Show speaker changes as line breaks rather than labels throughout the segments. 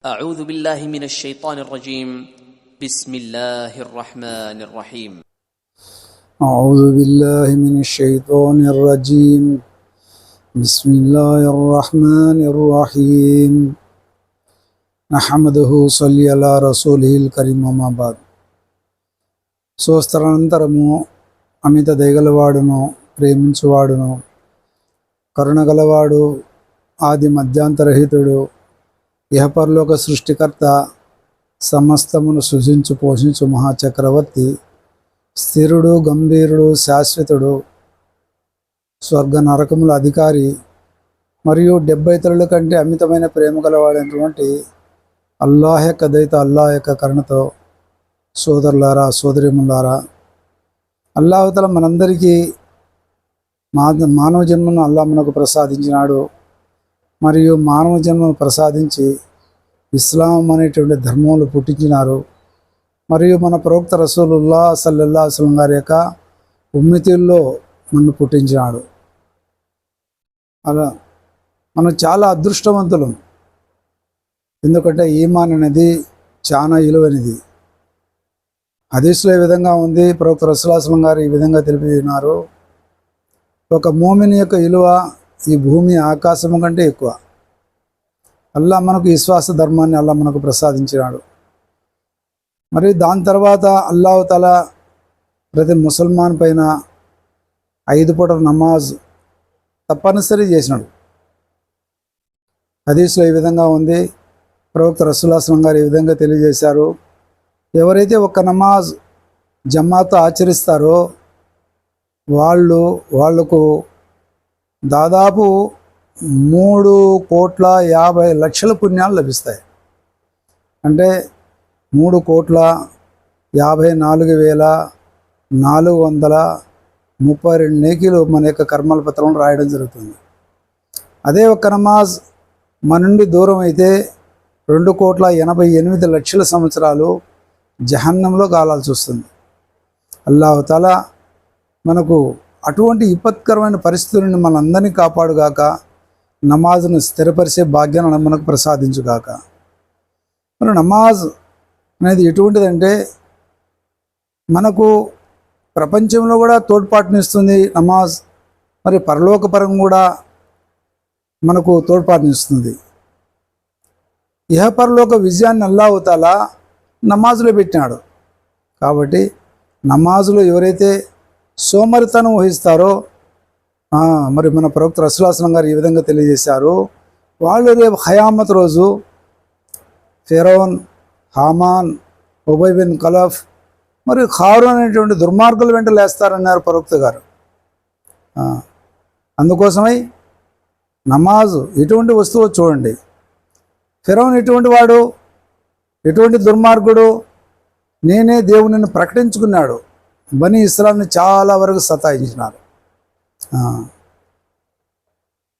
أعوذ بالله من الشيطان الرجيم بسم الله الرحمن الرحيم
أعوذ بالله من الشيطان الرجيم بسم الله الرحمن الرحيم نحمده صلي على رسوله الكريم أما بعد సోస్తరానంతరము అమిత దయగలవాడును ప్రేమించువాడును కరుణగలవాడు ఆది మధ్యాంతరహితుడు ఇహపరలోక సృష్టికర్త సమస్తమును సృజించు పోషించు మహాచక్రవర్తి స్థిరుడు గంభీరుడు శాశ్వతుడు స్వర్గ నరకముల అధికారి మరియు డెబ్బై తరుల కంటే అమితమైన ప్రేమ గలవాడైనటువంటి అల్లాహ్ యొక్క దయతో అల్లాహ్ యొక్క కరుణతో సోదరులారా సోదరిములారా అల్లాహతల మనందరికీ మా మానవ జన్మను అల్లా మనకు ప్రసాదించినాడు. మరియు మానవ జన్మను ప్రసాదించి ఇస్లాం అనేటువంటి ధర్మంలో పుట్టించినారు. మరియు మన ప్రవక్త రసూలుల్లా సల్లల్లా అసలం గారి యొక్క ఉమ్మితుల్లో నన్ను పుట్టించినాడు. అలా మనం చాలా అదృష్టవంతులం. ఎందుకంటే ఈమాన్ అనేది చాలా విలువైనది హదీస్లో ఈ విధంగా ఉంది? ప్రవక్త రసూలాసలం గారు ఈ విధంగా తెలిపినారు. ఒక మోమిని యొక్క విలువ ఈ భూమి ఆకాశం కంటే ఎక్కువ. అల్లా మనకు విశ్వాస ధర్మాన్ని అల్లా మనకు ప్రసాదించినాడు. మరి దాని తర్వాత అల్లాహ్ ప్రతి ముసల్మాన్ పైన ఐదు పూట నమాజ్ తప్పనిసరి చేసినాడు. హదీస్లో ఈ విధంగా ఉంది. ప్రవక్త రసూలాస్లం గారు ఈ విధంగా తెలియజేశారు. ఎవరైతే ఒక్క నమాజ్ జమాతో ఆచరిస్తారో వాళ్ళు వాళ్ళకు దాదాపు మూడు కోట్ల యాభై లక్షల పుణ్యాలు లభిస్తాయి. అంటే మూడు కోట్ల యాభై నాలుగు వేల నాలుగు వందల ముప్పై రెండు నేకీలు మన యొక్క కర్మల పత్రం రాయడం జరుగుతుంది. అదే ఒక నమాజ్ మన నుండి దూరం అయితే రెండు కోట్ల ఎనభై ఎనిమిది లక్షల సంవత్సరాలు జహన్నంలో కాలాల్సి వస్తుంది. అల్లాహతాల మనకు అటువంటి విపత్కరమైన పరిస్థితులను మనందరినీ కాపాడుగాక నమాజ్ను స్థిరపరిచే భాగ్యాన్ని మనకు ప్రసాదించుగాక. మరి నమాజ్ అనేది ఎటువంటిదంటే మనకు ప్రపంచంలో కూడా తోడ్పాటునిస్తుంది నమాజ్ మరి పరలోకపరం కూడా మనకు తోడ్పాటునిస్తుంది. ఇహపరలోక విజయాన్ని అల్లావుతాలా నమాజులో పెట్టినాడు. కాబట్టి నమాజులో ఎవరైతే సోమరితనం వహిస్తారో మరి మన ప్రవక్త రసులాసనం గారు ఈ విధంగా తెలియజేశారు. వాళ్ళు రేపు హయామత్ రోజు Firaun Haman Ubai bin Khalaf మరియు ఖారు అనేటువంటి దుర్మార్గులు వెంట లేస్తారన్నారు ప్రవక్త గారు. అందుకోసమై నమాజు ఇటువంటి వస్తువు చూడండి. ఫిరోన్ ఇటువంటి వాడు ఎటువంటి దుర్మార్గుడు నేనే దేవునిని ప్రకటించుకున్నాడు. బని ఇస్లాంని చాలా వరకు సతాయించినారు. ఆ.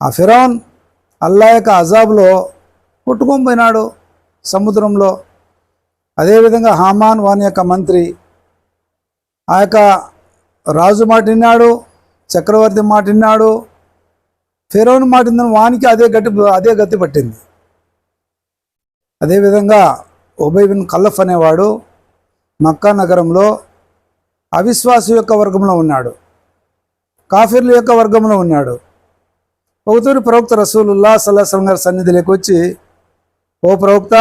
ఫిరాన్ ఫిరౌన్ అల్లా యొక్క అజాబ్లో కొట్టుకొని పోయినాడు సముద్రంలో. అదేవిధంగా హామాన్ వాని యొక్క మంత్రి ఆ యొక్క రాజు మాట విన్నాడు చక్రవర్తి మాట విన్నాడు ఫిరౌన్ మాట విందని వానికి అదే గట్టి అదే గతి పట్టింది. అదేవిధంగా ఉబై బిన్ కల్లఫ్ అనేవాడు మక్కా నగరంలో అవిశ్వాసు యొక్క వర్గంలో ఉన్నాడు. కాఫీర్ల యొక్క వర్గంలో ఉన్నాడు. ఒకతూరి ప్రవక్త రసూలుల్లా సల్లాహం గారి సన్నిధిలోకి వచ్చి ఓ ప్రవక్త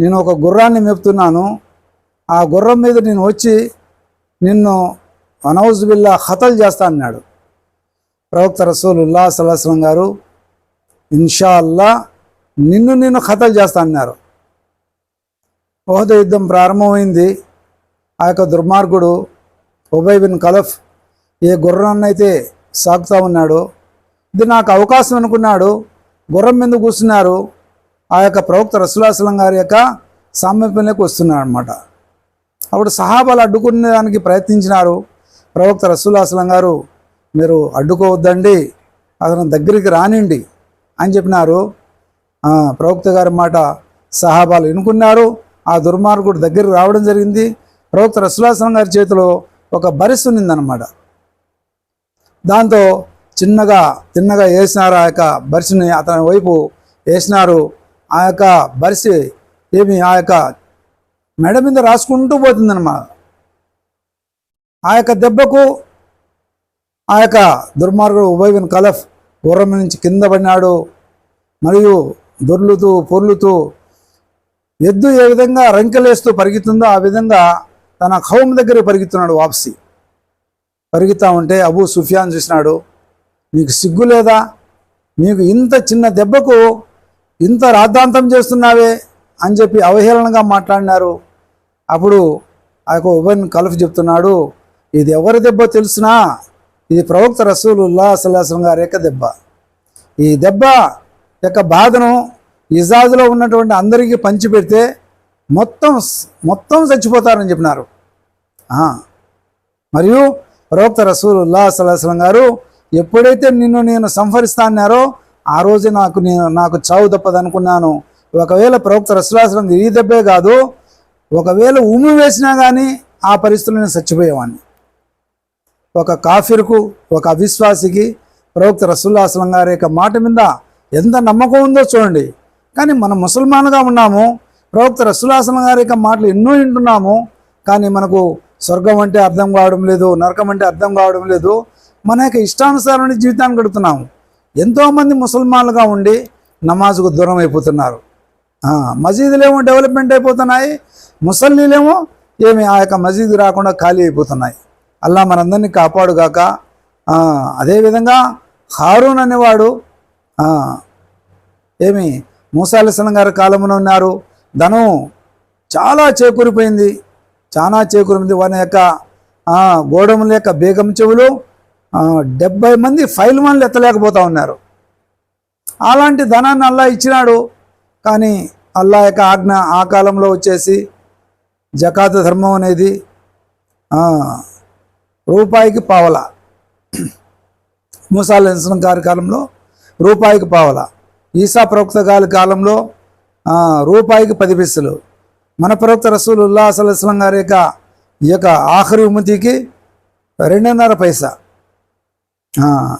నేను ఒక గుర్రాన్ని మేపుతున్నాను. ఆ గుర్రం మీద నేను వచ్చి నిన్ను అనౌజ్ బిల్లా హతల్ చేస్తా అన్నాడు. ప్రవక్త రసూలుల్లా సల్లాహం గారు ఇన్షా అల్లా నిన్ను నిన్ను ఖతల్ చేస్తా అన్నారు. ఓహద యుద్ధం ప్రారంభమైంది. ఆ యొక్క దుర్మార్గుడు ఉబై బిన్ కలఫ్ ఏ గుర్రాన్ని అయితే సాగుతూ ఉన్నాడో. ఇది నాకు అవకాశం అనుకున్నాడు. గుర్రం మీద కూర్చున్నారు ఆ యొక్క ప్రవక్త రసులాసలం గారి యొక్క సామీప్యంలోకి వస్తున్నాడు అనమాట అప్పుడు సహాబాలు అడ్డుకునే దానికి ప్రయత్నించినారు. ప్రవక్త రసూలాసలం గారు మీరు అడ్డుకోవద్దండి అతను దగ్గరికి రానిండి అని చెప్పినారు. ప్రవక్త గారి మాట సహాబాలు ఎన్నుకున్నారు ఆ దుర్మార్గుడు దగ్గరికి రావడం జరిగింది. ప్రవక్త రసులాసనం గారి చేతిలో ఒక బరిస్ ఉన్నిందనమాట దాంతో చిన్నగా తిన్నగా వేసినారు ఆ యొక్క బరిసిని అతని వైపు వేసినారు ఆ యొక్క బరిసి ఏమి ఆ యొక్క మెడ మీద రాసుకుంటూ పోతుందన్నమాట. ఆ యొక్క దెబ్బకు ఆ యొక్క దుర్మార్గుడు ఉభయవిన్ కలఫ్ గుర్రం నుంచి కింద పడినాడు. మరియు దొర్లుతూ పొర్లుతూ ఎద్దు ఏ విధంగా రంకెలేస్తూ పరిగెత్తుందో ఆ విధంగా తన ఖౌమ్ దగ్గర పరిగెత్తున్నాడు వాపసి. పరిగెత్తా ఉంటే అబూ సుఫియాన్ చూసినాడు నీకు సిగ్గు లేదా? నీకు ఇంత చిన్న దెబ్బకు ఇంత రాద్ధాంతం చేస్తున్నావే? అని చెప్పి అవహేళనగా మాట్లాడినారు. అప్పుడు ఆ యొక్క ఉబన్ కలఫ్ చెప్తున్నాడు ఇది ఎవరి దెబ్బ తెలుసునా? ఇది ప్రవక్త రసూలుల్లా సల్లాహం గారి యొక్క దెబ్బ. ఈ దెబ్బ యొక్క బాధను ఇజాజులో ఉన్నటువంటి అందరికీ పంచిపెడితే మొత్తం మొత్తం చచ్చిపోతారని చెప్పినారు. మరియు ప్రవక్త రసూలుల్లా సల్లాహం గారు ఎప్పుడైతే నిన్ను నేను సంహరిస్తాన్నారో ఆ రోజు నాకు నేను నాకు చావు తప్పదనుకున్నాను ఒకవేళ ప్రవక్త రసూలాసలం ఈ దెబ్బే కాదు ఒకవేళ ఉమ్ము వేసినా కానీ ఆ పరిస్థితుల్లో నేను చచ్చిపోయేవాడిని ఒక కాఫిర్కు ఒక అవిశ్వాసికి ప్రవక్త రసూల్లాస్లం గారి యొక్క మాట మీద ఎంత నమ్మకం ఉందో చూడండి. కానీ మనం ముసల్మాన్గా ఉన్నాము ప్రవక్త రసులాసన గారి యొక్క మాటలు ఎన్నో వింటున్నాము కానీ మనకు స్వర్గం అంటే అర్థం కావడం లేదు నరకం అంటే అర్థం కావడం లేదు. మన యొక్క ఇష్టానుసారమైన జీవితాన్ని గడుపుతున్నాము. ఎంతోమంది ముసల్మాన్లుగా ఉండి నమాజుకు దూరం అయిపోతున్నారు. మసీదులేమో డెవలప్మెంట్ అయిపోతున్నాయి ముసల్లీలేమో ఏమి ఆ యొక్క మసీదు రాకుండా ఖాళీ అయిపోతున్నాయి. అల్లా మనందరినీ కాపాడుగాక. అదేవిధంగా హారూన్ అనేవాడు ఏమి మూసా గారి కాలంలో ఉన్నారు ధనం చాలా చేకూరిపోయింది. చాలా చేకూరింది వాని యొక్క గోడముల యొక్క బేగం చెవులు డెబ్బై మంది ఫైల్ మన్లు ఎత్తలేకపోతా ఉన్నారు. అలాంటి ధనాన్ని అల్లా ఇచ్చినాడు. కానీ అల్లా యొక్క ఆజ్ఞ ఆ కాలంలో వచ్చేసి జకాత ధర్మం అనేది రూపాయికి పావల. మూసాలు ఇన్సలం గారి కాలంలో రూపాయికి పావల. ఈసా ప్రవక్త గారి కాలంలో రూపాయికి పది పైసలు మన ప్రవక్త రసూలుల్లా అసలు గారి యొక్క ఈ యొక్క ఆఖరి ఉమ్మతికి రెండున్నర పైసా.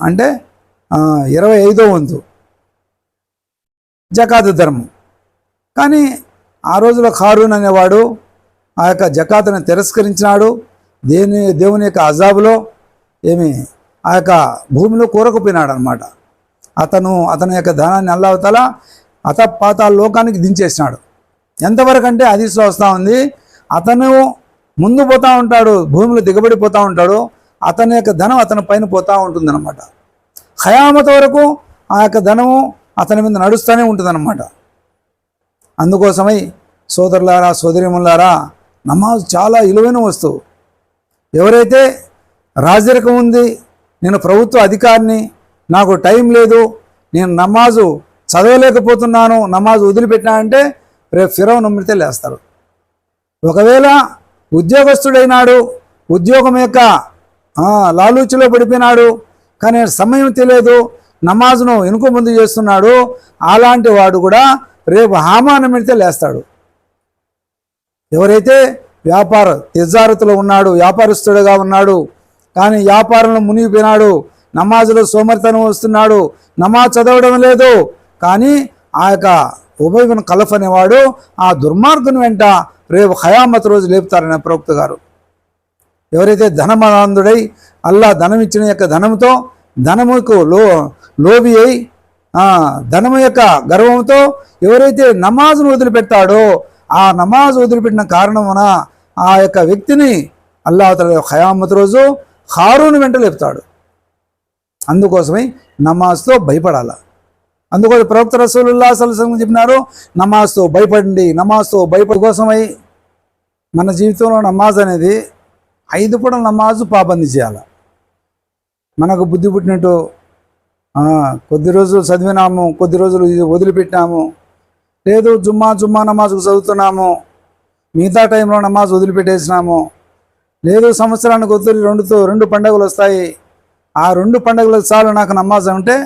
అంటే ఇరవై ఐదో వంతు. జకాతు ధర్మం. కానీ ఆ రోజులో ఖారూన్ అనేవాడు ఆ యొక్క జకాతుని తిరస్కరించినాడు. దేని దేవుని యొక్క అజాబులో ఏమి ఆ యొక్క భూమిలో కూరకుపోయినాడు అనమాట అతను అతని యొక్క ధనాన్ని అల్లావతల అత లోకానికి దించేసినాడు. ఎంతవరకు అంటే హదీస్లో వస్తూ ఉంది అతను ముందు పోతూ ఉంటాడు భూమిలో దిగబడిపోతూ ఉంటాడు అతని యొక్క ధనం అతని పైన పోతూ ఉంటుందన్నమాట. ఖయామత వరకు ఆ యొక్క ధనము అతని మీద నడుస్తూనే ఉంటుందన్నమాట. అందుకోసమై సోదరులారా సోదరిములారా నమాజ్ చాలా విలువైన వస్తువు. ఎవరైతే రాజరికం ఉంది నేను ప్రభుత్వ అధికారిని నాకు టైం లేదు నేను నమాజు చదవలేకపోతున్నాను నమాజ్ వదిలిపెట్టినా అంటే రేపు ఫిరవ్ నమ్మితే లేస్తారు. ఒకవేళ ఉద్యోగస్తుడైనాడు ఉద్యోగం యొక్క లాలూచిలో పడిపోయినాడు కానీ సమయం తెలియదు నమాజ్ను వెనుక ముందు చేస్తున్నాడు అలాంటి వాడు కూడా రేపు హామానం పెడితే లేస్తాడు. ఎవరైతే వ్యాపార తిజారతులో ఉన్నాడు వ్యాపారస్తుడుగా ఉన్నాడు కానీ వ్యాపారంలో మునిగిపోయినాడు నమాజులో సోమరితనం వస్తున్నాడు నమాజ్ చదవడం లేదు కానీ ఆ యొక్క ఉభయగుణ కలఫ్ అనేవాడు ఆ దుర్మార్గుని వెంట రేపు ఖయామత్ రోజు లేపుతారనే ప్రవక్త గారు. ఎవరైతే ధనమానందుడై అల్లా ధనం ఇచ్చిన యొక్క ధనంతో ధనముకు లో లోబి అయి ధనము యొక్క గర్వంతో ఎవరైతే నమాజ్ను వదిలిపెట్టాడో ఆ నమాజ్ వదిలిపెట్టిన కారణమున ఆ యొక్క వ్యక్తిని అల్లా తల ఖయామత్ రోజు హారూని వెంట లేపుతాడు. అందుకోసమై నమాజ్తో భయపడాలా. అందుకోసం ప్రవక్త రసూలుల్లా సలసం చెప్పినారు నమాజ్తో భయపడండి నమాజ్తో భయపడి కోసమై మన జీవితంలో నమాజ్ అనేది ఐదు పూట నమాజు పాబంది చేయాలి. మనకు బుద్ధి పుట్టినట్టు కొద్ది రోజులు చదివినాము కొద్ది రోజులు ఇది వదిలిపెట్టినాము లేదు జుమ్మా జుమ్మా నమాజ్కు చదువుతున్నాము మిగతా టైంలో నమాజ్ వదిలిపెట్టేసినాము లేదు సంవత్సరానికి వద్దు రెండుతో రెండు పండుగలు వస్తాయి ఆ రెండు పండుగలు చాలు నాకు నమాజ్ అంటే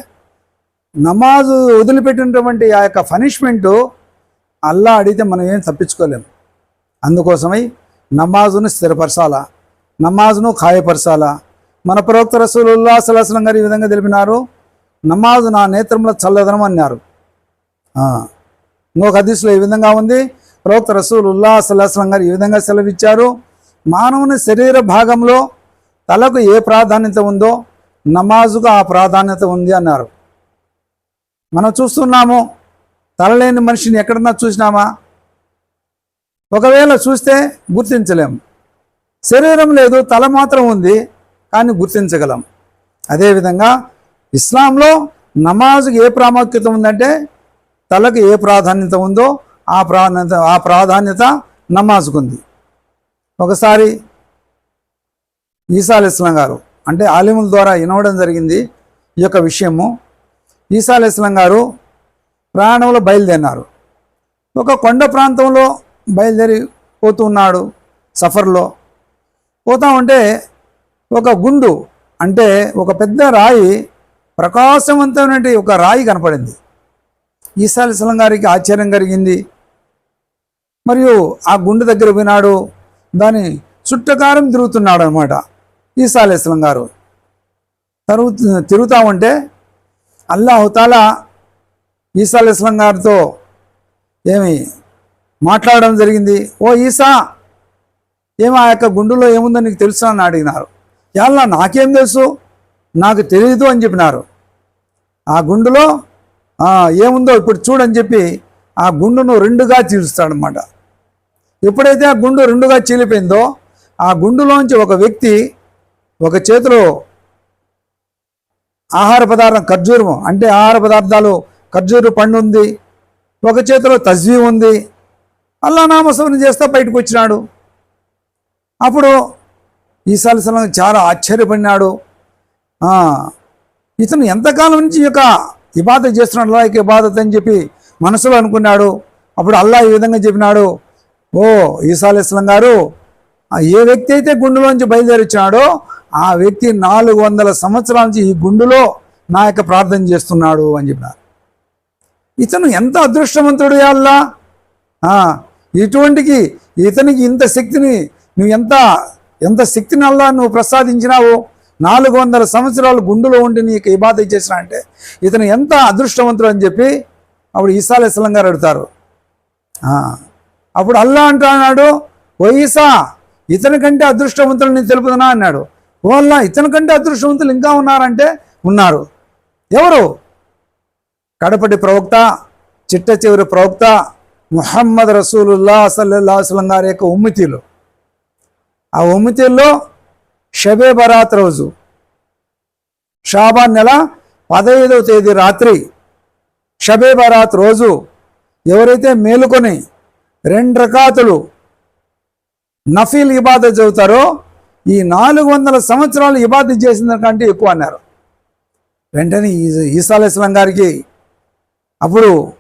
నమాజు వదిలిపెట్టినటువంటి ఆ యొక్క పనిష్మెంటు అల్లా అడిగితే మనం ఏం తప్పించుకోలేము అందుకోసమై నమాజును స్థిరపరచాలా? నమాజును ఖాయపరచాలా? మన ప్రవక్త రసూలుల్లా సలాహం గారు ఈ విధంగా తెలిపినారు. నమాజు నా నేత్రంలో చల్లదనం అన్నారు. ఇంకొక హదీస్లో ఈ విధంగా ఉంది. ప్రవక్త రసూలుల్లా ఉల్లా గారు ఈ విధంగా సెలవిచ్చారు. మానవుని శరీర భాగంలో తలకు ఏ ప్రాధాన్యత ఉందో నమాజుకు ఆ ప్రాధాన్యత ఉంది అన్నారు. మనం చూస్తున్నాము తలలేని మనిషిని ఎక్కడన్నా చూసినామా? ఒకవేళ చూస్తే గుర్తించలేము శరీరం లేదు తల మాత్రం ఉంది కానీ గుర్తించగలం. అదేవిధంగా ఇస్లాంలో నమాజ్కి ఏ ప్రాముఖ్యత ఉందంటే తలకు ఏ ప్రాధాన్యత ఉందో ఆ ప్రాధాన్యత ఆ ప్రాధాన్యత నమాజ్కు ఉంది ఒకసారి ఈసా ఇస్లాం గారు అంటే ఆలిముల ద్వారా వినవడం జరిగింది ఈ యొక్క విషయము. ఈసా అలీ గారు ప్రయాణంలో బయలుదేరినారు. ఒక కొండ ప్రాంతంలో బయలుదేరి పోతున్నాడు సఫర్లో. పోతా ఉంటే ఒక గుండు అంటే ఒక పెద్ద రాయి ప్రకాశవంతమైన ఒక రాయి కనపడింది. ఈసా అలీ గారికి ఆశ్చర్యం కలిగింది. మరియు ఆ గుండు దగ్గర పోయినాడు. దాని చుట్టకారం తిరుగుతున్నాడు అనమాట ఈసా అలీ గారు. తరుగు తిరుగుతా ఉంటే అల్లాహుతాలా ఈసా అలీ గారితో ఏమి మాట్లాడడం జరిగింది. ఓ ఈసా ఏమి ఆ యొక్క గుండులో ఏముందో నీకు తెలుసు అని అడిగినారు. ఎలా నాకేం తెలుసు? నాకు తెలియదు అని చెప్పినారు. ఆ గుండులో ఏముందో ఇప్పుడు చూడని చెప్పి ఆ గుండును రెండుగా చీలుస్తాడనమాట ఎప్పుడైతే ఆ గుండు రెండుగా చీలిపోయిందో ఆ గుండులోంచి ఒక వ్యక్తి ఒక చేతిలో ఆహార పదార్థం ఖర్జూరము. అంటే ఆహార పదార్థాలు ఖర్జూరు పండు ఉంది ఒక చేతిలో తజ్వీ ఉంది. అల్లా నామస్మరణ చేస్తే బయటకు వచ్చినాడు. అప్పుడు ఈసారి సలం చాలా ఆశ్చర్యపడినాడు. ఇతను ఎంతకాలం నుంచి ఈ యొక్క ఇబాధ చేస్తున్నాడు అల్లా యొక్క ఇబాదత్ అని చెప్పి మనసులో అనుకున్నాడు. అప్పుడు అల్లా ఈ విధంగా చెప్పినాడు ఓ ఈసా ఇస్లాం గారు ఏ వ్యక్తి అయితే గుండులోంచి బయలుదేరి ఆ వ్యక్తి నాలుగు వందల సంవత్సరాల నుంచి ఈ గుండులో నా యొక్క ప్రార్థన చేస్తున్నాడు అని చెప్పినారు. ఇతను ఎంత అదృష్టవంతుడు అల్లా ఇటువంటికి ఇతనికి ఇంత శక్తిని నువ్వు ఎంత ఎంత శక్తిని అల్లా నువ్వు ప్రసాదించినావు? నాలుగు వందల సంవత్సరాలు గుండులో ఉండి నీకు ఇబాదత్ చేసిన అంటే ఇతను ఎంత అదృష్టవంతుడు అని చెప్పి అప్పుడు ఈసా అలైస్లం గారు అడుగుతారు. అప్పుడు అల్లా అంటున్నాడు ఓ ఈసా ఇతని కంటే అదృష్టవంతులు నేను తెలుపుదనా అన్నాడు. ఓ ఇతని కంటే అదృష్టవంతులు ఇంకా ఉన్నారంటే ఉన్నారు. ఎవరు? కడపటి ప్రవక్త చిట్ట చివరి ప్రవక్త ముహమ్మద్ రసూలుల్లా సల్లల్లా అస్లం గారి యొక్క ఉమ్మితీలు. ఆ ఉమ్మితీల్లో షబే బరాత్ రోజు షాబాన్ నెల పదహైదవ తేదీ రాత్రి షబే బరాత్ రోజు ఎవరైతే మేలుకొని రెండు రకాతులు నఫీల్ ఇబాద చదువుతారో ఈ నాలుగు వందల సంవత్సరాలు ఇబాద చేసిన కంటే ఎక్కువ అన్నారు. వెంటనే ఈ- గారికి అప్పుడు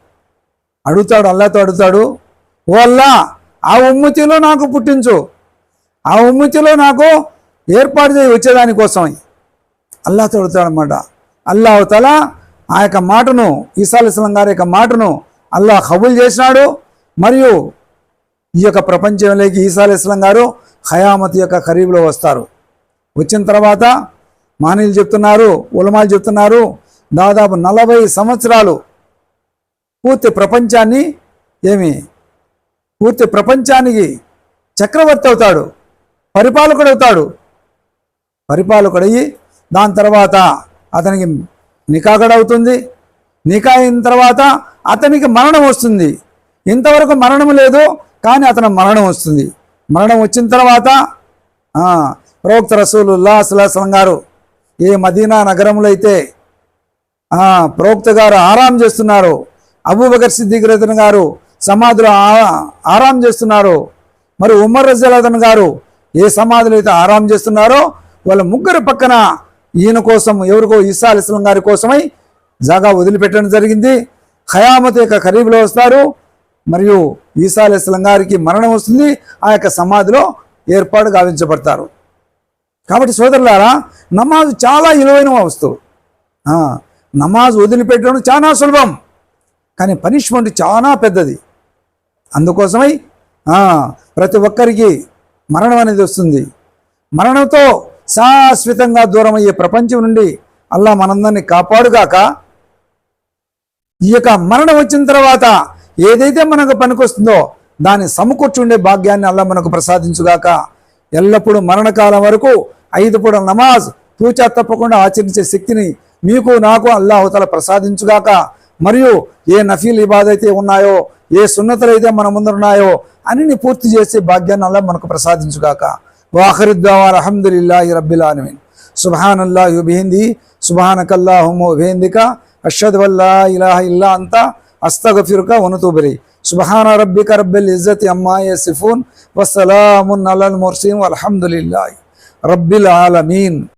అడుగుతాడు అల్లాతో అడుగుతాడు ఓ అల్లా ఆ ఉమ్మతిలో నాకు పుట్టించు. ఆ ఉమ్మతిలో నాకు ఏర్పాటు చేయి వచ్చేదానికోసం అల్లాతో అడుగుతాడు అనమాట అల్లా అవతల ఆ యొక్క మాటను ఈసా గారి యొక్క మాటను అల్లా కబుల్ చేసినాడు. మరియు ఈ యొక్క ప్రపంచంలోకి ఈసా ఇస్లాం గారు హయామతి యొక్క ఖరీబులో వస్తారు. వచ్చిన తర్వాత మానీలు చెప్తున్నారు ఉలమాలు చెప్తున్నారు దాదాపు నలభై సంవత్సరాలు పూర్తి ప్రపంచాన్ని ఏమి? పూర్తి ప్రపంచానికి చక్రవర్తి అవుతాడు పరిపాలకుడు అవుతాడు. పరిపాలకుడయ్యి దాని తర్వాత అతనికి నికాగడ అవుతుంది. నికా అయిన తర్వాత అతనికి మరణం వస్తుంది. ఇంతవరకు మరణం లేదు కానీ అతను మరణం వస్తుంది. మరణం వచ్చిన తర్వాత ప్రవక్త రసూలుల్లా సుల్లాహం గారు ఏ మదీనా నగరంలో అయితే ప్రవక్త గారు ఆరాం చేస్తున్నారు అబూబకర్ సిద్దిగ్రతన్ గారు సమాధులు ఆ- ఆరాం చేస్తున్నారు మరి ఉమర్ రజలాదన్ గారు ఏ సమాధులు అయితే ఆరాం చేస్తున్నారో వాళ్ళ ముగ్గురు పక్కన ఈయన కోసం ఎవరికో ఈసా అలిస్లం గారి కోసమై జాగా వదిలిపెట్టడం జరిగింది. ఖయామత్ యొక్క ఖరీఫ్లో వస్తారు. మరియు ఈసా గారికి మరణం వస్తుంది. ఆ యొక్క సమాధిలో ఏర్పాటు గావించబడతారు. కాబట్టి సోదరులారా నమాజ్ చాలా ఇలువైన వస్తువు. నమాజ్ వదిలిపెట్టడం చాలా సులభం. కానీ పనిష్మెంట్ చాలా పెద్దది. అందుకోసమై ప్రతి ఒక్కరికి మరణం అనేది వస్తుంది. మరణంతో శాశ్వతంగా దూరం అయ్యే ప్రపంచం నుండి అల్లా మనందరినీ కాపాడుగాక ఈ యొక్క మరణం వచ్చిన తర్వాత ఏదైతే మనకు పనికొస్తుందో దాన్ని సమకూర్చుండే భాగ్యాన్ని అల్లా మనకు ప్రసాదించుగాక. ఎల్లప్పుడూ మరణకాలం వరకు ఐదు పూట నమాజ్ తూచా తప్పకుండా ఆచరించే శక్తిని మీకు నాకు అల్లాహుతల ప్రసాదించుగాక. మరియు ఏ నఫీల్ ఇబాదైతే ఉన్నాయో ఏ సున్నతలు అయితే మన ముందున్నాయో అన్ని పూర్తి చేసే భాగ్యాన్ని అల్లా మనకు ప్రసాదించుగాక. వాఖరిద్దావా అల్హమ్దులిల్లాహి రబ్బిల్ ఆలమీన్. సుబ్హానల్లాహి బిహింది సుబ్హానకల్లాహుమ్మ బిహిందిక అష్హదు వల్లా ఇలాహ ఇల్లా అంతా أستغفرك ونتوب إليك. سبحان ربك رب العزة عما يصفون وسلام على المرسلين والحمد لله رب العالمين.